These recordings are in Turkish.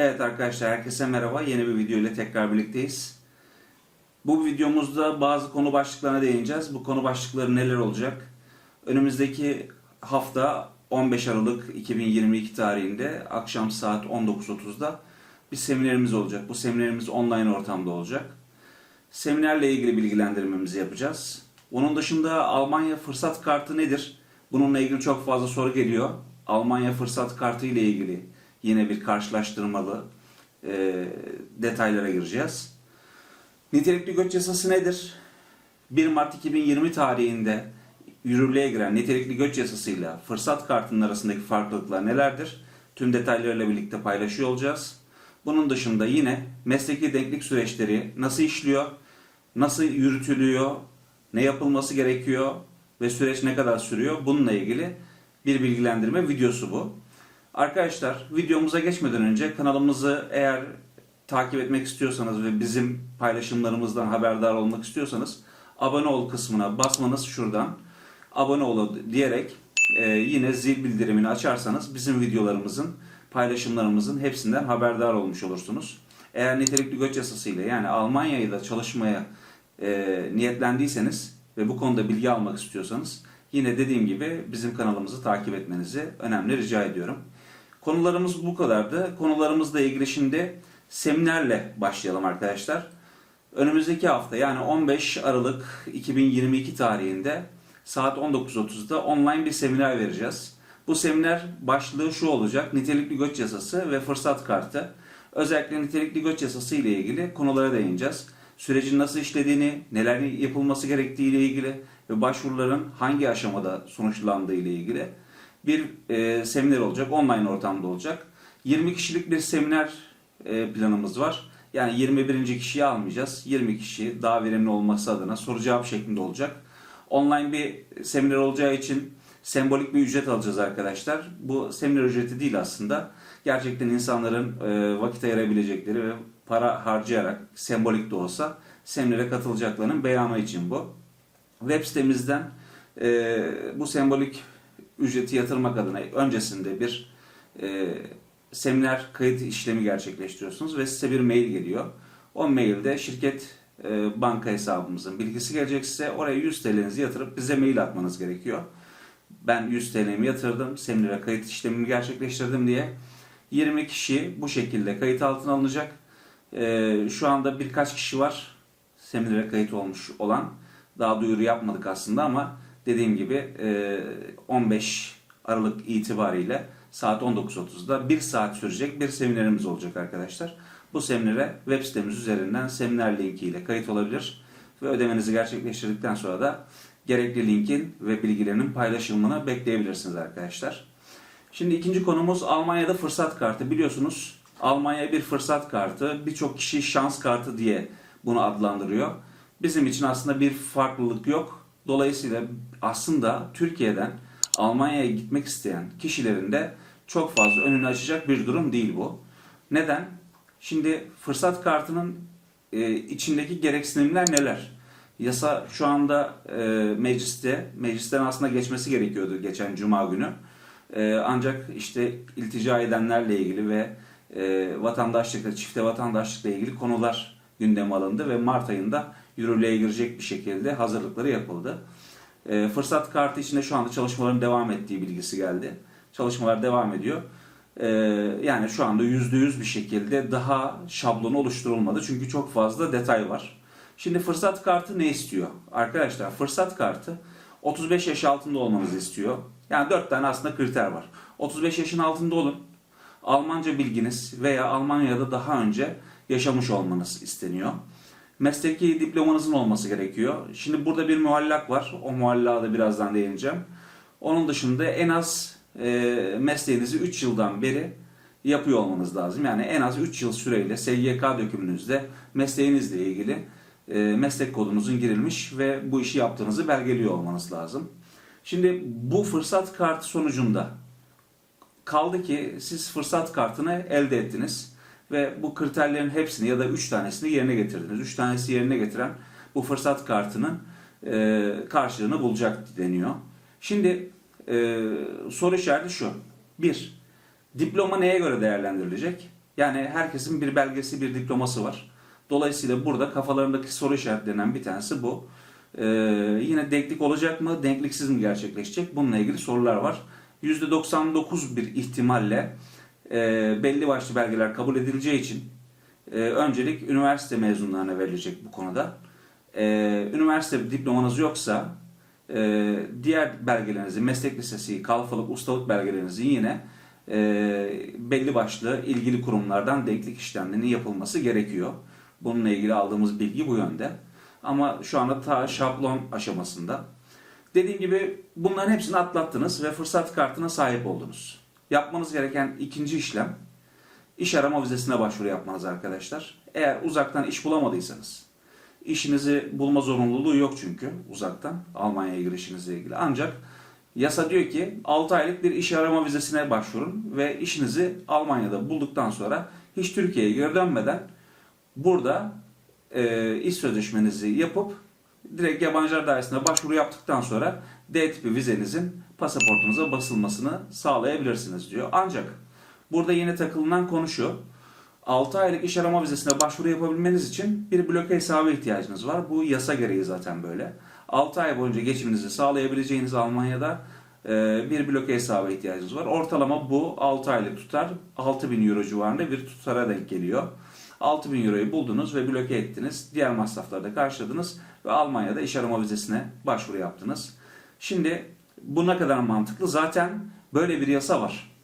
Evet arkadaşlar herkese merhaba. Yeni bir video ile tekrar birlikteyiz. Bu videomuzda bazı konu başlıklarına değineceğiz. Bu konu başlıkları neler olacak? Önümüzdeki hafta 15 Aralık 2022 tarihinde akşam saat 19.30'da bir seminerimiz olacak. Bu seminerimiz online ortamda olacak. Seminerle ilgili bilgilendirmemizi yapacağız. Onun dışında Almanya fırsat kartı nedir? Bununla ilgili çok fazla soru geliyor. Almanya fırsat kartı ile ilgili yine bir karşılaştırmalı e, detaylara gireceğiz. Nitelikli göç yasası nedir? 1 Mart 2020 tarihinde yürürlüğe giren nitelikli göç yasasıyla fırsat kartının arasındaki farklılıklar nelerdir? Tüm detaylarıyla birlikte paylaşıyor olacağız. Bunun dışında yine mesleki denklik süreçleri nasıl işliyor, nasıl yürütülüyor, ne yapılması gerekiyor ve süreç ne kadar sürüyor bununla ilgili bir bilgilendirme videosu bu. Arkadaşlar videomuza geçmeden önce kanalımızı eğer takip etmek istiyorsanız ve bizim paylaşımlarımızdan haberdar olmak istiyorsanız abone ol kısmına basmanız şuradan abone ol diyerek e, yine zil bildirimini açarsanız bizim videolarımızın paylaşımlarımızın hepsinden haberdar olmuş olursunuz. Eğer nitelikli göç yasasıyla yani Almanya'da çalışmaya e, niyetlendiyseniz ve bu konuda bilgi almak istiyorsanız yine dediğim gibi bizim kanalımızı takip etmenizi önemli rica ediyorum. Konularımız bu kadardı. Konularımızla ilgili şimdi seminerle başlayalım arkadaşlar. Önümüzdeki hafta yani 15 Aralık 2022 tarihinde saat 19.30'da online bir seminer vereceğiz. Bu seminer başlığı şu olacak. Nitelikli göç yasası ve fırsat kartı. Özellikle nitelikli göç yasası ile ilgili konulara değineceğiz. Sürecin nasıl işlediğini, neler yapılması gerektiği ile ilgili ve başvuruların hangi aşamada sonuçlandığı ile ilgili bir e, seminer olacak. Online ortamda olacak. 20 kişilik bir seminer e, planımız var. Yani 21. kişiyi almayacağız. 20 kişi daha verimli olması adına soru cevap şeklinde olacak. Online bir seminer olacağı için sembolik bir ücret alacağız arkadaşlar. Bu seminer ücreti değil aslında. Gerçekten insanların e, vakit ayırabilecekleri ve para harcayarak sembolik de olsa seminere katılacaklarının beyanı için bu. Web sitemizden e, bu sembolik ücreti yatırmak adına öncesinde bir e, seminer kayıt işlemi gerçekleştiriyorsunuz ve size bir mail geliyor. O mailde şirket e, banka hesabımızın bilgisi gelecek size. Oraya 100 TL'nizi yatırıp bize mail atmanız gerekiyor. Ben 100 TL'mi yatırdım, seminere kayıt işlemimi gerçekleştirdim diye. 20 kişi bu şekilde kayıt altına alınacak. E, şu anda birkaç kişi var seminere kayıt olmuş olan. Daha duyuru yapmadık aslında ama dediğim gibi e, 15 Aralık itibariyle saat 19.30'da bir saat sürecek bir seminerimiz olacak arkadaşlar. Bu seminere web sitemiz üzerinden seminer linkiyle kayıt olabilir ve ödemenizi gerçekleştirdikten sonra da gerekli linkin ve bilgilerinin paylaşılımını bekleyebilirsiniz arkadaşlar. Şimdi ikinci konumuz Almanya'da fırsat kartı. Biliyorsunuz Almanya bir fırsat kartı, birçok kişi şans kartı diye bunu adlandırıyor. Bizim için aslında bir farklılık yok. Dolayısıyla aslında Türkiye'den Almanya'ya gitmek isteyen kişilerin de çok fazla önünü açacak bir durum değil bu. Neden? Şimdi fırsat kartının e, içindeki gereksinimler neler? Yasa şu anda e, mecliste, meclisten aslında geçmesi gerekiyordu geçen cuma günü. E, ancak işte iltica edenlerle ilgili ve e, vatandaşlıkla, çifte vatandaşlıkla ilgili konular gündeme alındı ve Mart ayında yürürlüğe girecek bir şekilde hazırlıkları yapıldı. E, fırsat kartı içinde şu anda çalışmaların devam ettiği bilgisi geldi. Çalışmalar devam ediyor. E, yani şu anda %100 bir şekilde daha şablonu oluşturulmadı. Çünkü çok fazla detay var. Şimdi fırsat kartı ne istiyor? Arkadaşlar fırsat kartı 35 yaş altında olmanızı istiyor. Yani 4 tane aslında kriter var. 35 yaşın altında olun. Almanca bilginiz veya Almanya'da daha önce yaşamış olmanız isteniyor. Mesleki diplomanızın olması gerekiyor. Şimdi burada bir muallak var. O muallağa da birazdan değineceğim. Onun dışında en az e, mesleğinizi 3 yıldan beri yapıyor olmanız lazım. Yani en az 3 yıl süreyle SGK dökümünüzde mesleğinizle ilgili e, meslek kodunuzun girilmiş ve bu işi yaptığınızı belgeliyor olmanız lazım. Şimdi bu fırsat kartı sonucunda kaldı ki siz fırsat kartını elde ettiniz ve bu kriterlerin hepsini ya da 3 tanesini yerine getirdiniz. 3 tanesi yerine getiren bu fırsat kartının e, karşılığını bulacak deniyor. Şimdi e, soru işareti şu. 1. Diploma neye göre değerlendirilecek? Yani herkesin bir belgesi, bir diploması var. Dolayısıyla burada kafalarındaki soru işaretlerinden bir tanesi bu. Ee, yine denklik olacak mı, denkliksiz mi gerçekleşecek? Bununla ilgili sorular var. %99 bir ihtimalle e, belli başlı belgeler kabul edileceği için e, öncelik üniversite mezunlarına verilecek bu konuda. E, üniversite diplomanız yoksa e, diğer belgelerinizi, meslek lisesi, kalfalık, ustalık belgelerinizi yine e, belli başlı ilgili kurumlardan denklik işlemlerinin yapılması gerekiyor. Bununla ilgili aldığımız bilgi bu yönde. Ama şu anda ta şablon aşamasında. Dediğim gibi bunların hepsini atlattınız ve fırsat kartına sahip oldunuz. Yapmanız gereken ikinci işlem iş arama vizesine başvuru yapmanız arkadaşlar. Eğer uzaktan iş bulamadıysanız, işinizi bulma zorunluluğu yok çünkü uzaktan Almanya'ya girişinizle ilgili. Ancak yasa diyor ki 6 aylık bir iş arama vizesine başvurun ve işinizi Almanya'da bulduktan sonra hiç Türkiye'ye geri dönmeden burada e, iş sözleşmenizi yapıp direkt yabancılar dairesine başvuru yaptıktan sonra D tipi vizenizin pasaportunuza basılmasını sağlayabilirsiniz diyor. Ancak burada yine takılınan konu şu. 6 aylık iş arama vizesine başvuru yapabilmeniz için bir bloke hesabı ihtiyacınız var. Bu yasa gereği zaten böyle. 6 ay boyunca geçiminizi sağlayabileceğiniz Almanya'da e, bir bloke hesabı ihtiyacınız var. Ortalama bu 6 aylık tutar 6000 euro civarında bir tutara denk geliyor. 6000 euroyu buldunuz ve bloke ettiniz. Diğer masrafları da karşıladınız ve Almanya'da iş arama vizesine başvuru yaptınız. Şimdi bu ne kadar mantıklı? Zaten böyle bir yasa var.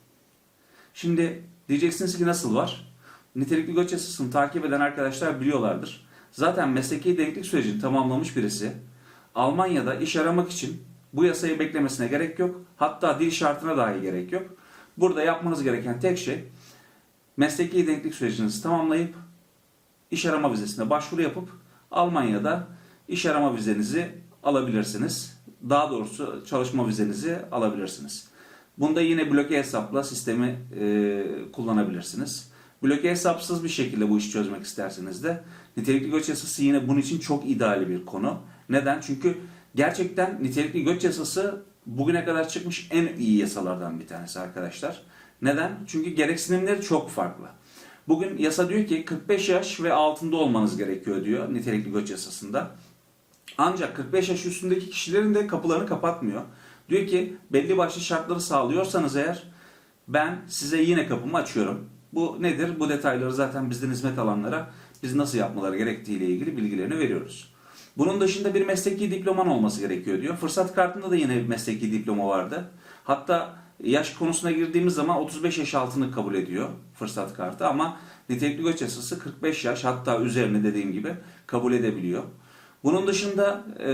Şimdi diyeceksiniz ki nasıl var? Nitelikli göç yasasını takip eden arkadaşlar biliyorlardır. Zaten mesleki denklik sürecini tamamlamış birisi Almanya'da iş aramak için bu yasayı beklemesine gerek yok. Hatta dil şartına dahi gerek yok. Burada yapmanız gereken tek şey mesleki denklik sürecinizi tamamlayıp iş arama vizesine başvuru yapıp Almanya'da iş arama vizenizi alabilirsiniz. Daha doğrusu çalışma vizenizi alabilirsiniz. Bunda yine bloke hesapla sistemi e, kullanabilirsiniz. Bloke hesapsız bir şekilde bu işi çözmek isterseniz de nitelikli göç yasası yine bunun için çok ideal bir konu. Neden? Çünkü gerçekten nitelikli göç yasası bugüne kadar çıkmış en iyi yasalardan bir tanesi arkadaşlar. Neden? Çünkü gereksinimleri çok farklı. Bugün yasa diyor ki 45 yaş ve altında olmanız gerekiyor diyor nitelikli göç yasasında. Ancak 45 yaş üstündeki kişilerin de kapılarını kapatmıyor. Diyor ki belli başlı şartları sağlıyorsanız eğer ben size yine kapımı açıyorum. Bu nedir? Bu detayları zaten bizden hizmet alanlara biz nasıl yapmaları gerektiği ile ilgili bilgilerini veriyoruz. Bunun dışında bir mesleki diploman olması gerekiyor diyor. Fırsat kartında da yine bir mesleki diploma vardı. Hatta yaş konusuna girdiğimiz zaman 35 yaş altını kabul ediyor fırsat kartı ama nitelikli göç yasası 45 yaş hatta üzerine dediğim gibi kabul edebiliyor. Bunun dışında e,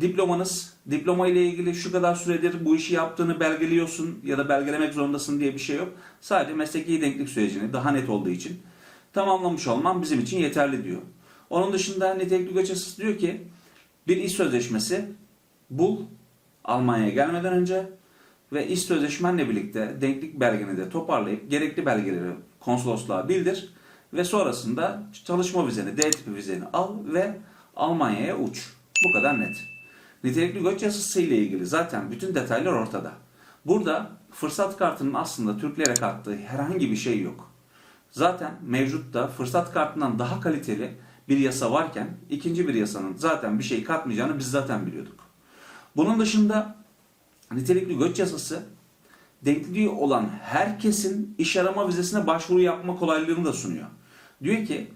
diplomanız, diploma ile ilgili şu kadar süredir bu işi yaptığını belgeliyorsun ya da belgelemek zorundasın diye bir şey yok. Sadece mesleki denklik sürecini daha net olduğu için tamamlamış olman bizim için yeterli diyor. Onun dışında nitelikli göç yasası diyor ki bir iş sözleşmesi bul Almanya'ya gelmeden önce ve iş sözleşmenle birlikte denklik belgeni de toparlayıp gerekli belgeleri konsolosluğa bildir ve sonrasında çalışma vizeni, D tipi vizeni al ve Almanya'ya uç. Bu kadar net. Nitelikli göç yasası ile ilgili zaten bütün detaylar ortada. Burada fırsat kartının aslında Türklere kattığı herhangi bir şey yok. Zaten mevcutta fırsat kartından daha kaliteli bir yasa varken ikinci bir yasanın zaten bir şey katmayacağını biz zaten biliyorduk. Bunun dışında nitelikli göç yasası denkliği olan herkesin iş arama vizesine başvuru yapma kolaylığını da sunuyor. Diyor ki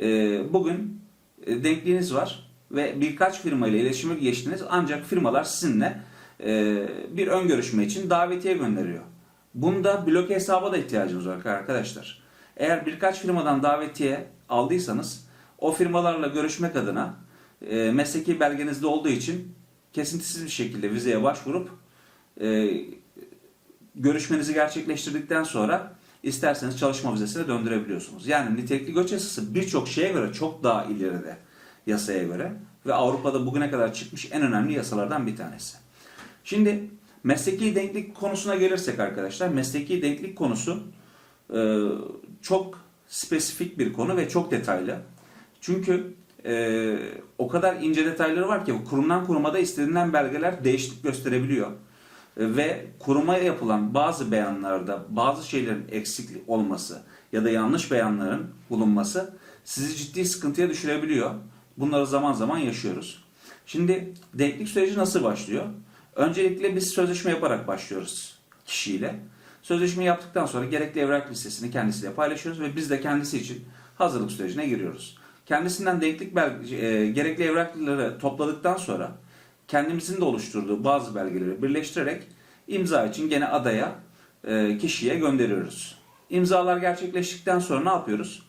e, bugün e, denkliğiniz var ve birkaç firma ile iletişime geçtiniz ancak firmalar sizinle e, bir ön görüşme için davetiye gönderiyor. Bunda bloke hesaba da ihtiyacınız var arkadaşlar. Eğer birkaç firmadan davetiye aldıysanız o firmalarla görüşmek adına mesleki belgenizde olduğu için kesintisiz bir şekilde vizeye başvurup görüşmenizi gerçekleştirdikten sonra isterseniz çalışma vizesine döndürebiliyorsunuz. Yani nitelikli göç yasası birçok şeye göre çok daha ileride yasaya göre ve Avrupa'da bugüne kadar çıkmış en önemli yasalardan bir tanesi. Şimdi mesleki denklik konusuna gelirsek arkadaşlar, mesleki denklik konusu e, çok spesifik bir konu ve çok detaylı. Çünkü e, o kadar ince detayları var ki kurumdan kuruma da istenilen belgeler değişiklik gösterebiliyor. Ve kurumaya yapılan bazı beyanlarda bazı şeylerin eksiklik olması ya da yanlış beyanların bulunması sizi ciddi sıkıntıya düşürebiliyor. Bunları zaman zaman yaşıyoruz. Şimdi denklik süreci nasıl başlıyor? Öncelikle biz sözleşme yaparak başlıyoruz kişiyle. Sözleşme yaptıktan sonra gerekli evrak listesini kendisiyle paylaşıyoruz ve biz de kendisi için hazırlık sürecine giriyoruz. Kendisinden denklik e, gerekli evrakları topladıktan sonra kendimizin de oluşturduğu bazı belgeleri birleştirerek imza için gene adaya, e, kişiye gönderiyoruz. İmzalar gerçekleştikten sonra ne yapıyoruz?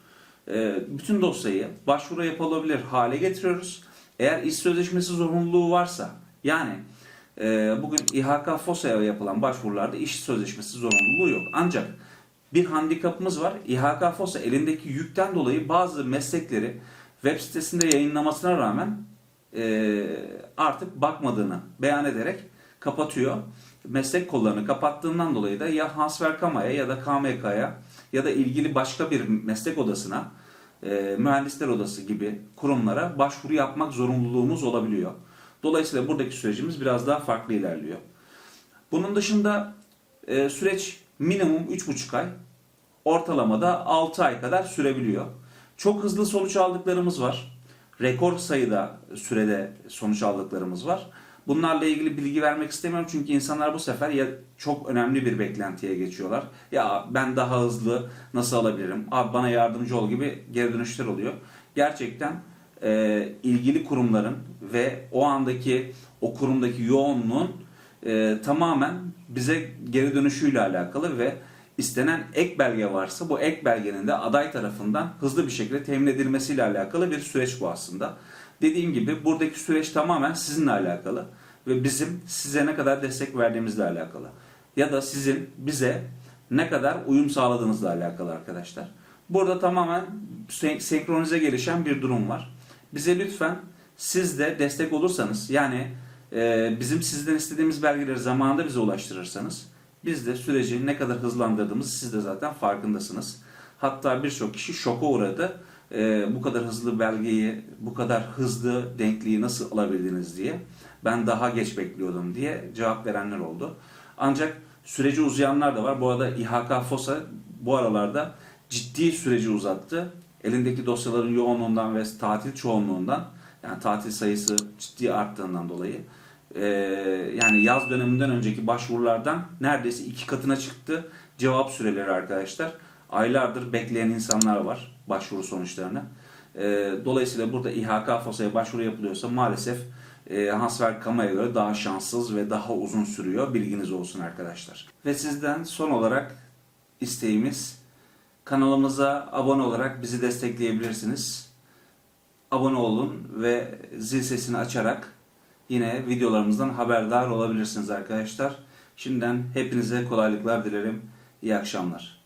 E, bütün dosyayı başvuru yapılabilir hale getiriyoruz. Eğer iş sözleşmesi zorunluluğu varsa yani e, bugün İHK FOSA'ya yapılan başvurularda iş sözleşmesi zorunluluğu yok. Ancak bir handikapımız var. İHK FOSA elindeki yükten dolayı bazı meslekleri web sitesinde yayınlamasına rağmen e, artık bakmadığını beyan ederek kapatıyor. Meslek kollarını kapattığından dolayı da ya Hansverkama'ya ya da KMK'ya ya da ilgili başka bir meslek odasına e, mühendisler odası gibi kurumlara başvuru yapmak zorunluluğumuz olabiliyor. Dolayısıyla buradaki sürecimiz biraz daha farklı ilerliyor. Bunun dışında e, süreç minimum 3,5 ay, ortalamada 6 ay kadar sürebiliyor. Çok hızlı sonuç aldıklarımız var. Rekor sayıda sürede sonuç aldıklarımız var. Bunlarla ilgili bilgi vermek istemiyorum çünkü insanlar bu sefer ya çok önemli bir beklentiye geçiyorlar. Ya ben daha hızlı nasıl alabilirim? Abi bana yardımcı ol gibi geri dönüşler oluyor. Gerçekten e, ilgili kurumların ve o andaki o kurumdaki yoğunluğun e, tamamen bize geri dönüşüyle alakalı ve istenen ek belge varsa bu ek belgenin de aday tarafından hızlı bir şekilde temin edilmesiyle alakalı bir süreç bu aslında. Dediğim gibi buradaki süreç tamamen sizinle alakalı ve bizim size ne kadar destek verdiğimizle alakalı. Ya da sizin bize ne kadar uyum sağladığınızla alakalı arkadaşlar. Burada tamamen sen- senkronize gelişen bir durum var. Bize lütfen siz de destek olursanız yani bizim sizden istediğimiz belgeleri zamanında bize ulaştırırsanız biz de süreci ne kadar hızlandırdığımızı siz de zaten farkındasınız. Hatta birçok kişi şoka uğradı. E, bu kadar hızlı belgeyi, bu kadar hızlı denkliği nasıl alabildiniz diye. Ben daha geç bekliyordum diye cevap verenler oldu. Ancak süreci uzayanlar da var. Bu arada İHK FOSA bu aralarda ciddi süreci uzattı. Elindeki dosyaların yoğunluğundan ve tatil çoğunluğundan yani tatil sayısı ciddi arttığından dolayı e, yani yaz döneminden önceki başvurulardan neredeyse iki katına çıktı cevap süreleri arkadaşlar. Aylardır bekleyen insanlar var başvuru sonuçlarını. E, dolayısıyla burada İHK FOSA'ya başvuru yapılıyorsa maalesef e, Hansver Kama'ya göre daha şanssız ve daha uzun sürüyor. Bilginiz olsun arkadaşlar. Ve sizden son olarak isteğimiz kanalımıza abone olarak bizi destekleyebilirsiniz. Abone olun ve zil sesini açarak yine videolarımızdan haberdar olabilirsiniz arkadaşlar. Şimdiden hepinize kolaylıklar dilerim. İyi akşamlar.